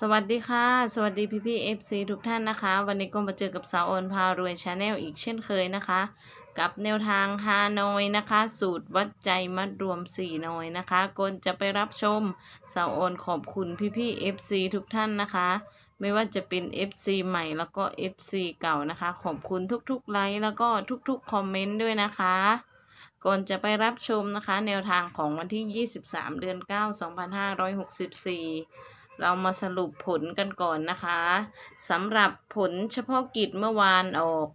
สวัสดีค่ะ สวัสดีพี่พี่เอฟซีทุกท่านนะคะ วันนี้ก็มาเจอกับสาวออนพารวยชาแนลอีกเช่นเคยนะคะ กับแนวทางฮานอยนะคะ สูตรวัดใจมัดรวม4นอยนะคะก่อนจะไปรับชมสาวออนขอบคุณพี่พี่เอฟซีทุกท่านนะคะ ไม่ว่าจะเป็น FC ใหม่แล้วก็ FC เก่านะคะ ขอบคุณทุกๆไลค์แล้วก็ทุกๆคอมเมนต์ด้วยนะคะก่อนจะไปรับชมนะคะ แนวทางของวันที่ 23 เดือน 9 2564 เรามาสรุปผลกันก่อนนะคะสำหรับผลเฉพาะกิจเมื่อวานออก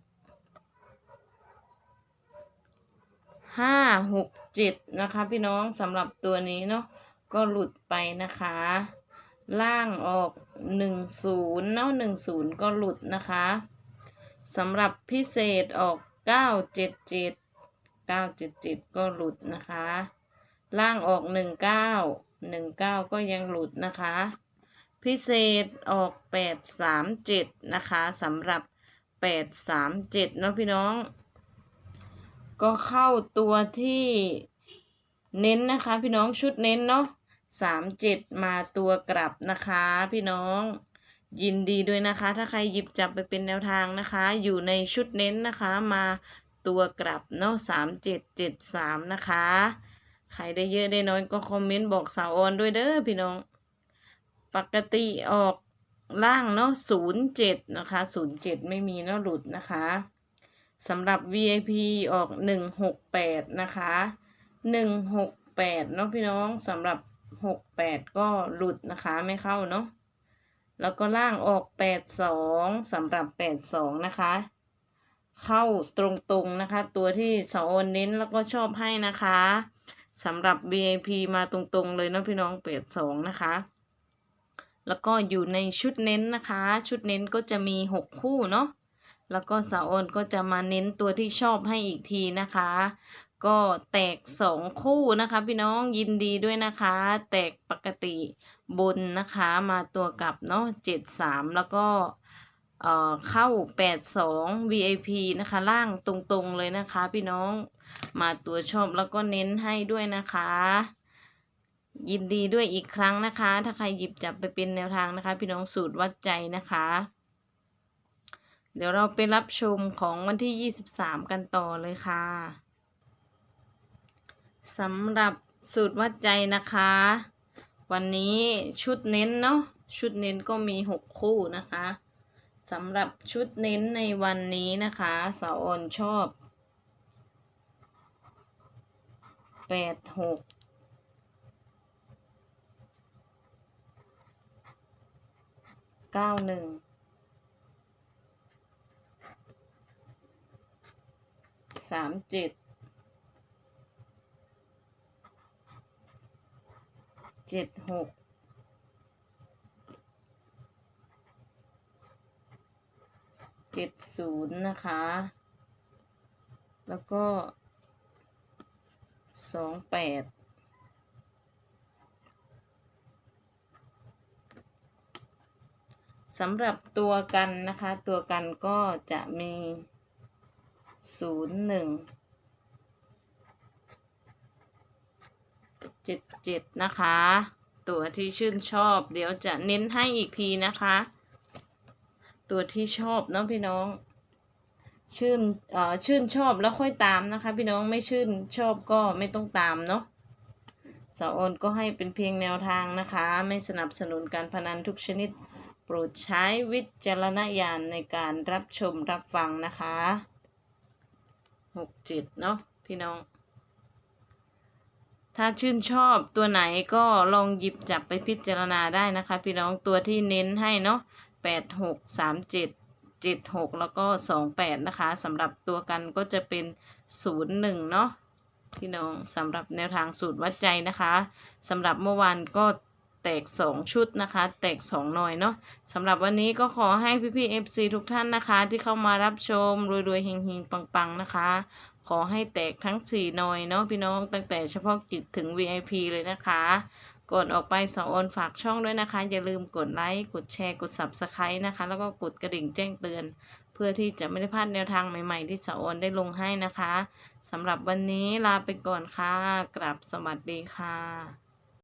ห้าหกเจ็ดนะคะพี่น้องสำหรับตัวนี้เนาะก็หลุดไปนะคะ ล่างออกหนึ่งศูนย์เนาะหนึ่งศูนย์ก็หลุดนะคะสำหรับพิเศษออกเก้าเจ็ดเจ็ดเก้าเจ็ดเจ็ดก็หลุดนะคะ ล่างออกหนึ่งเก้าหนึ่งเก้าก็ยังหลุดนะคะ พิเศษออกแปดสามเจ็ดนะคะสำหรับแปดสามเจ็ดเนาะพี่น้อง ก็เข้าตัวที่เน้นนะคะพี่น้องชุดเน้นเนาะสามเจ็ดมาตัวกลับนะคะพี่น้องยินดีด้วยนะคะ ถ้าใครหยิบจับไปเป็นแนวทางนะคะ อยู่ในชุดเน้นนะคะมาตัวกลับเนาะสามเจ็ดเจ็ดสามนะคะ ใครได้เยอะได้น้อยก็คอมเมนต์บอกสาวออนด้วยเด้อพี่น้อง ปกติออกล่างเนาะศูนย์เจ็ดนะคะศูนย์เจ็ดไม่มีเนาะหลุดนะคะสำหรับ VIP ออกหนึ่งหกแปดนะคะหนึ่งหกแปดเนาะพี่น้องสำหรับหกแปดก็หลุดนะคะไม่เข้าเนาะแล้วก็ล่างออกแปดสองสำหรับแปดสองนะคะ เข้าตรงๆนะคะ ตัวที่สาวโอนเน้นแล้วก็ชอบให้นะคะสำหรับ VIP มาตรงๆเลยเนาะพี่น้องแปดสองนะคะ แล้วก็อยู่ในชุดเน้นนะคะ ชุดเน้นก็จะมีหกคู่เนาะแล้วก็สาวโอนก็จะมาเน้นตัวที่ชอบให้อีกทีนะคะ ก็แตกสองคู่นะคะ พี่น้องยินดีด้วยนะคะ แตกปกติบนนะคะมาตัวกลับเนาะเจ็ดสามแล้วก็เอ่อเข้าแปดสอง VIP นะคะ ล่างตรงๆเลยนะคะ พี่น้องมาตัวชอบแล้วก็เน้นให้ด้วยนะคะ ยินดีด้วยอีกครั้งนะคะ ถ้าใครหยิบจับไปเป็นแนวทางนะคะ พี่น้องสูตรวัดใจนะคะ เดี๋ยวเราไปรับชมของวันที่ 23 กันต่อเลยค่ะสำหรับสูตรวัดใจนะคะ วันนี้ชุดเน้นเนาะชุดเน้นก็มี 6 คู่นะคะสำหรับชุดเน้นในวันนี้นะคะสาวออนชอบ 8 6 เก้าหนึ่งสามเจ็ดเจ็ดหกเจ็ดศูนย์นะคะ แล้วก็สองแปด สำหรับตัวกันนะคะ ตัวกันก็จะมีศูนย์หนึ่งเจ็ดเจ็ดนะคะ ตัวที่ชื่นชอบ เดี๋ยวจะเน้นให้อีกทีนะคะ ตัวที่ชอบเนาะพี่น้อง ชื่นเอ่อชื่นชอบแล้วค่อยตามนะคะ พี่น้องไม่ชื่นชอบก็ไม่ต้องตามเนาะสาวโอนก็ให้เป็นเพียงแนวทางนะคะ ไม่สนับสนุนการพนันทุกชนิด รดใช้วิจารณญาณในการรับชมรับฟังนะคะหกเจ็ดเนาะพี่น้อง ถ้าชื่นชอบตัวไหนก็ลองหยิบจับไปพิจารณาได้นะคะ พี่น้องตัวที่เน้นให้เนาะแปดหกสามเจ็ดเจ็ดหกแล้วก็สองแปดนะคะสำหรับตัวกันก็จะเป็นศูนย์หนึ่งเนาะพี่น้องสำหรับแนวทางสูตรวัดใจนะคะสำหรับเมื่อวานก็ แตกสองชุดนะคะ แตกสองหน่อยเนาะสำหรับวันนี้ก็ขอให้พี่พี่เอฟซีทุกท่านนะคะ ที่เข้ามารับชม รวยๆเฮงๆ ปังๆ นะคะ ขอให้แตกทั้งสี่หน่อยเนาะพี่น้องตั้งแต่เฉพาะกิจถึง VIP เลยนะคะก่ออกไปสองโอนฝากช่องด้วยนะคะ อย่าลืมกดไลค์กดแชร์กด Subscribe นะคะ แล้วก็กดกระดิ่งแจ้งเตือนเพื่อที่จะไม่ได้พลาดแนวทางใหม่ ๆ ที่สาวโอนได้ลงให้นะคะสำหรับวันนี้ลาไปก่อนค่ะกราบสวัสดีค่ะ